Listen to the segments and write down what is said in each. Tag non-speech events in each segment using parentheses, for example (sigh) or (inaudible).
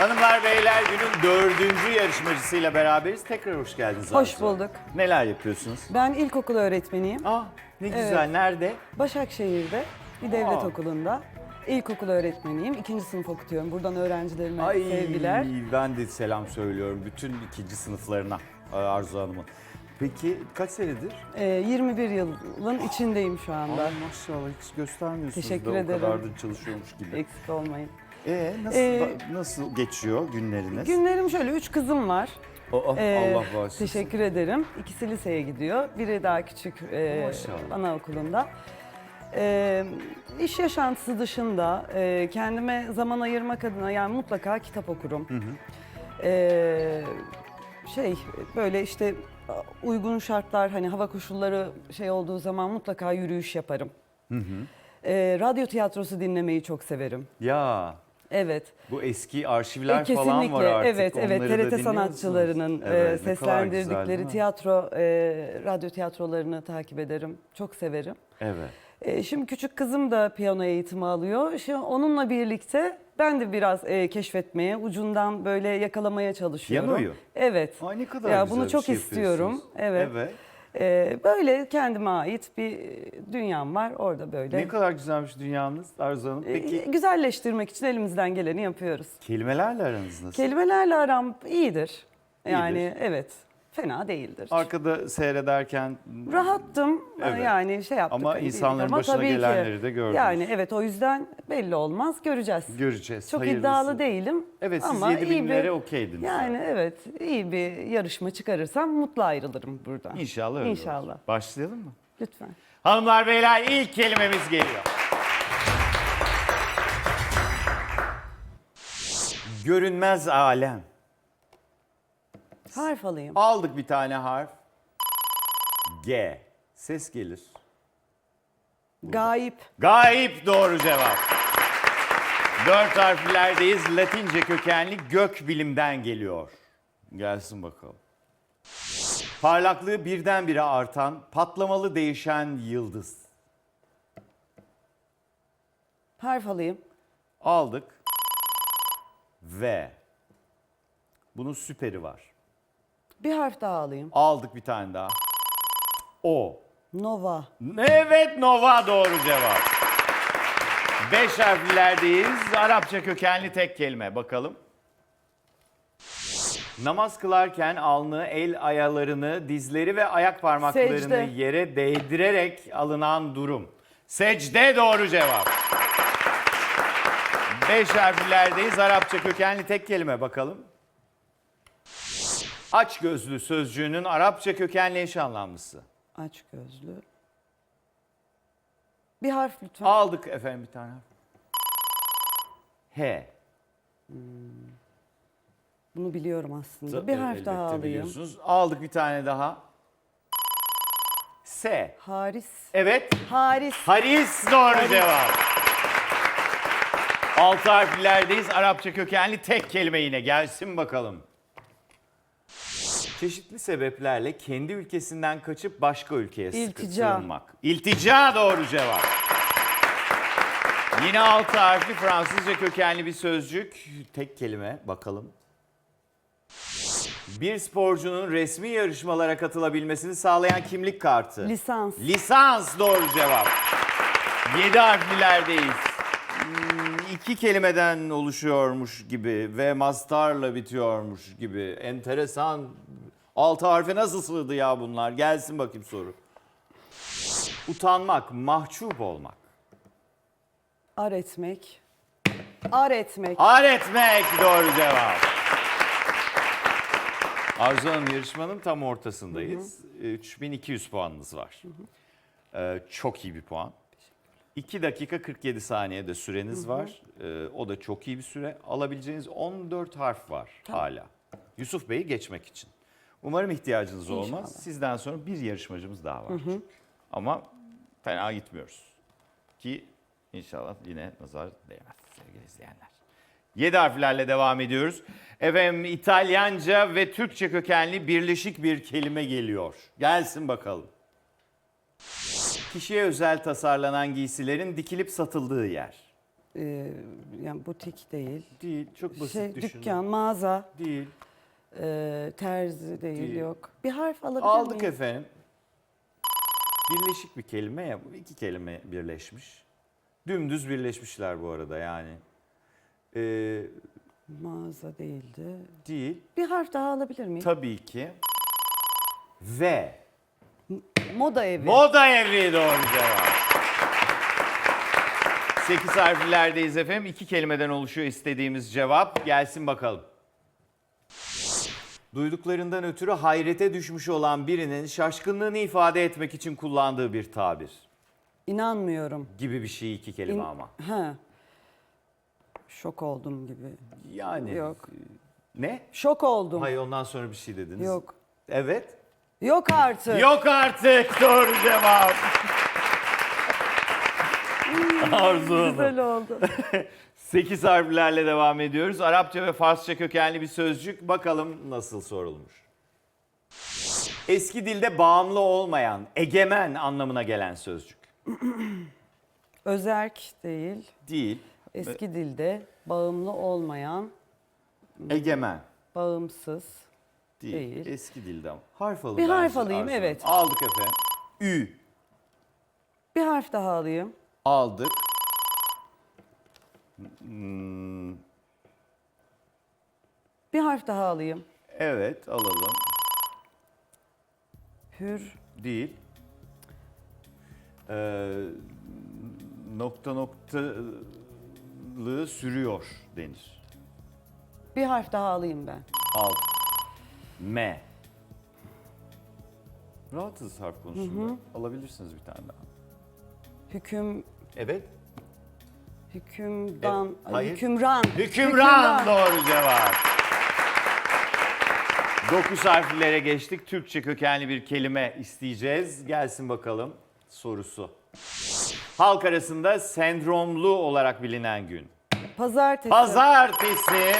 Hanımlar beyler günün dördüncü yarışmacısıyla beraberiz. Tekrar hoş geldiniz. Hoş Arzu. bulduk. Neler yapıyorsunuz? Ben ilkokul öğretmeniyim. Aa ne güzel. Nerede? Başakşehir'de bir devlet Aa. okulunda. İlkokul öğretmeniyim. İkinci sınıf okutuyorum. Buradan öğrencilerime sevgiler. ben de selam söylüyorum bütün ikinci sınıflarına e, Arzu Hanım'ın. Peki kaç senedir? Ee, 21 yılın içindeyim şu anda. Ay maşallah hiç göstermiyorsunuz Teşekkür da ederim. o kadar da çalışıyormuş gibi. Eksik olmayın. Ee, nasıl, Ee, nasıl geçiyor günleriniz? Günlerim şöyle, üç kızım var. Aa, Ee, Allah bağışlasın. Teşekkür ederim. İkisi liseye gidiyor. Biri daha küçük e, Maşallah. anaokulunda. E, iş yaşantısı dışında e, kendime zaman ayırmak adına yani mutlaka kitap okurum. E, şey böyle işte uygun şartlar hani hava koşulları şey olduğu zaman mutlaka yürüyüş yaparım. E, radyo tiyatrosu dinlemeyi çok severim. Ya Evet. bu eski arşivler E, falan var artık. Evet, evet. Onları da TRT sanatçılarının e, Evet, güzel, seslendirdikleri mi? tiyatro, e, radyo tiyatrolarını takip ederim. Çok severim. Evet. E, şimdi küçük kızım da piyano eğitimi alıyor. Şimdi onunla birlikte ben de biraz e, keşfetmeye, ucundan böyle yakalamaya çalışıyorum. Piyanoyu? Evet. Ay ne kadar ya güzel bunu çok şey istiyorum. Evet. Evet. E, böyle kendime ait bir dünyam var. Orada böyle. Ne kadar güzelmiş dünyanız Arzu Hanım. e, Peki güzelleştirmek için elimizden geleni yapıyoruz. kelimelerle aranız nasıl? Kelimelerle aram iyidir. Yani evet. Fena değildir. Arkada seyrederken Rahattım. Evet. Yani şey yaptık. Ama hani insanların ama başına tabii ki- gelenleri de gördünüz. Yani evet o yüzden belli olmaz. Göreceğiz. göreceğiz. Çok hayırlısı. iddialı değilim. Evet siz ama 7 iyi binlere bir, okeydiniz. Yani evet iyi bir yarışma çıkarırsam mutlu ayrılırım buradan. İnşallah öyle İnşallah. olur. Başlayalım mı? Lütfen. Hanımlar beyler ilk kelimemiz geliyor. Görünmez alem. Harf alayım. Aldık bir tane harf. G. Ses gelir. Gayip. Gayip doğru cevap. Dört harflerdeyiz. Latince kökenli gök bilimden geliyor. Gelsin bakalım. Parlaklığı birdenbire artan, patlamalı değişen yıldız. Harf alayım. Aldık. V. Bunun süperi var. Bir harf daha alayım. Aldık bir tane daha. O. Nova. Evet Nova doğru cevap. Beş harflerdeyiz. Arapça kökenli tek kelime. Bakalım. Namaz kılarken alnı, el ayalarını, dizleri ve ayak parmaklarını Secde. yere değdirerek alınan durum. Secde doğru cevap. Beş harflerdeyiz. Arapça kökenli tek kelime. Bakalım. Aç gözlü sözcüğünün Arapça kökenli eş anlamlısı. Aç gözlü. Bir harf lütfen. Aldık efendim bir tane. H. Bunu biliyorum aslında. Bir harf Elbette daha alayım. biliyorsunuz. Aldık bir tane daha. S. Haris. Evet. Haris. Haris doğru cevap. Altı harflerdeyiz. Arapça kökenli tek kelime yine. Gelsin bakalım. Çeşitli sebeplerle kendi ülkesinden kaçıp başka ülkeye sıkı İltica. sığınmak. İltica doğru cevap. Yine altı harfli Fransızca kökenli bir sözcük. Tek kelime bakalım. Bir sporcunun resmi yarışmalara katılabilmesini sağlayan kimlik kartı. Lisans. Lisans doğru cevap. Yedi harflilerdeyiz. Hmm, İki kelimeden oluşuyormuş gibi ve mastarla bitiyormuş gibi. Enteresan. Altı harfe nasıl sığdı ya bunlar? Gelsin bakayım soru. Utanmak, mahcup olmak. Ar etmek. Ar etmek. Ar etmek doğru cevap. Arzu Hanım yarışmanın tam ortasındayız. 3200 puanınız var. Ee, çok iyi bir puan. 2 dakika 47 saniyede süreniz var. Ee, o da çok iyi bir süre. Alabileceğiniz 14 harf var hala. Yusuf Bey'i geçmek için. Umarım ihtiyacınız olmaz. İnşallah. Sizden sonra bir yarışmacımız daha var. çünkü. Ama fena gitmiyoruz. Ki inşallah yine nazar değmez sevgili izleyenler. 7 harflerle devam ediyoruz. Efendim İtalyanca ve Türkçe kökenli birleşik bir kelime geliyor. Gelsin bakalım. Kişiye özel tasarlanan giysilerin dikilip satıldığı yer. e, yani butik değil. Değil. Çok basit şey, düşünün. dükkan, mağaza, Değil. E, terzi değil, Değil. yok. Bir harf alabilir Aldık miyim? efendim. Birleşik bir kelime ya. bu iki kelime birleşmiş. Dümdüz birleşmişler bu arada yani. Ee, Mağaza değildi. değil. Bir harf daha alabilir miyim? Tabii ki. Ve. Moda evi. Moda evi doğru cevap. 8 harflerdeyiz efendim. İki kelimeden oluşuyor istediğimiz cevap. Gelsin bakalım. Duyduklarından ötürü hayrete düşmüş olan birinin şaşkınlığını ifade etmek için kullandığı bir tabir. İnanmıyorum. Gibi bir şey iki kelime İn- ama. Ha. Şok oldum gibi. Yani. Yok. Ne? Şok oldum. Hayır ondan sonra bir şey dediniz. Yok. Evet. Yok artık. Yok artık doğru cevap. Arzu Hanım. Güzel oldu. (laughs) 8 harflerle devam ediyoruz. Arapça ve Farsça kökenli bir sözcük. Bakalım nasıl sorulmuş. Eski dilde bağımlı olmayan, egemen anlamına gelen sözcük. (clears throat) Özerk değil. Değil. Eski dilde bağımlı olmayan, Egemen. bağımsız. Değil. Değil. Eski dilde ama. Harf alın. Bir harf alayım, Arzu Hanım. evet. Aldık efendim. Ü. Bir harf daha alayım. Aldık. Hmm, Bir harf daha alayım. evet alalım. Hür. Değil. Ee, nokta noktalığı sürüyor denir. Bir harf daha alayım ben. Aldık. M. Rahatız harf konusunda. Alabilirsiniz bir tane daha. Hüküm, Evet. Hükümdan, Evet, hayır. hükümran. Hükümran doğru cevap. 9 harflere geçtik. Türkçe kökenli bir kelime isteyeceğiz. Gelsin bakalım sorusu. Halk arasında sendromlu olarak bilinen gün. Pazartesi. Pazartesi.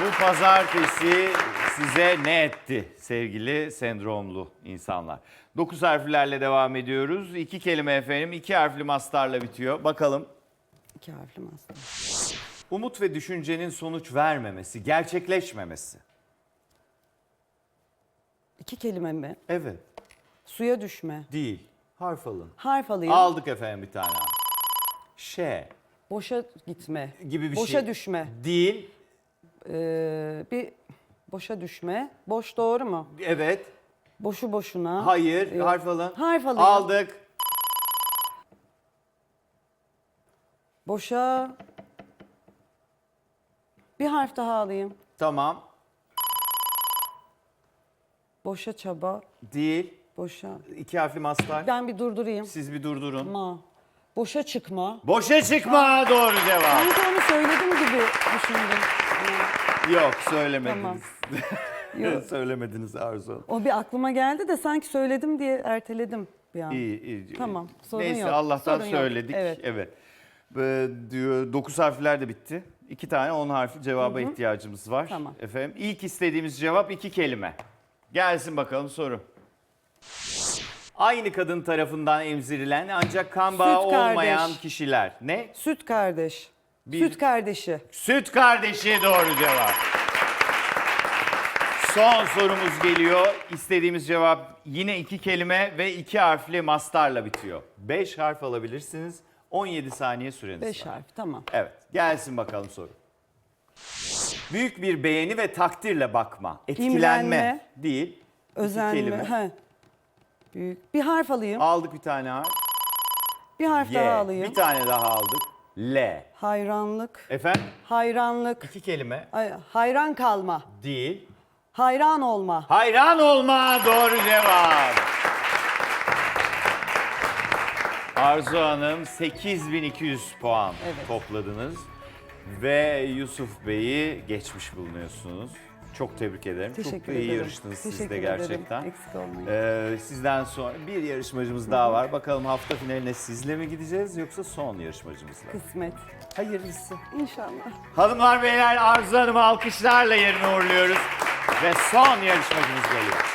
Bu pazartesi size ne etti sevgili sendromlu insanlar? 9 harflerle devam ediyoruz. İki kelime efendim. iki harfli mastarla bitiyor. Bakalım. İki harfli mastar. Umut ve düşüncenin sonuç vermemesi, gerçekleşmemesi. İki kelime mi? Evet. Suya düşme. Değil. Harf alın. Harf alayım. Aldık efendim bir tane. Ş Boşa gitme. gibi bir Boşa şey. düşme. Değil. Ee, bir boşa düşme. Boş doğru mu? Evet. Boşu boşuna. Hayır. Yok. Harf alın. Harf alayım. Aldık. Boşa. Bir harf daha alayım. Tamam. Boşa çaba. Değil. Boşa. İki harfli mastar. Ben bir durdurayım. Siz bir durdurun. Ma. Boşa çıkma. Boşa çıkma doğru cevap. Sanki onu söyledim gibi düşündüm. Yok söylemediniz. Yok. (laughs) söylemediniz Arzu Hanım. O bir aklıma geldi de sanki söyledim diye erteledim bir an. İyi, iyi. Tamam, sorun Neyse yok. Allah'tan Sorun yok. söyledik. Evet. evet. Ee, diyor 9 harfler de bitti. İki tane 10 harfli cevaba ihtiyacımız var. Tamam. Efendim ilk istediğimiz cevap iki kelime. Gelsin bakalım soru. Aynı kadın tarafından emzirilen ancak kan bağı Süt kardeş. olmayan kişiler. Ne? Süt kardeş. Bir- Süt kardeşi. Süt kardeşi doğru cevap. Son sorumuz geliyor. İstediğimiz cevap yine iki kelime ve iki harfli mastarla bitiyor. Beş harf alabilirsiniz. 17 saniye süreniz Beş var. harf tamam. Evet gelsin bakalım soru. Büyük bir beğeni ve takdirle bakma. Etkilenme İmrenme. değil. İki Özenme. kelime. He. Büyük. Bir harf alayım. Aldık bir tane harf. Bir harf Y. daha alayım. Bir tane daha aldık. L. Hayranlık. Efendim Hayranlık. iki kelime Ay, hayran kalma. değil. Hayran olma. Hayran olma doğru cevap. Arzu Hanım 8200 puan Evet. topladınız ve Yusuf Bey'i geçmiş bulunuyorsunuz. Çok tebrik ederim. Teşekkür Çok da iyi ederim. yarıştınız siz Teşekkür de ederim. gerçekten. Eksik olmayın. Ee, sizden sonra bir yarışmacımız daha var. Bakalım hafta finaline sizle mi gideceğiz yoksa son yarışmacımızla? mı? Kısmet. Hayırlısı. İnşallah. Hanımlar beyler Arzu Hanım'ı alkışlarla yerine uğurluyoruz. Ve son yarışmacımız geliyor.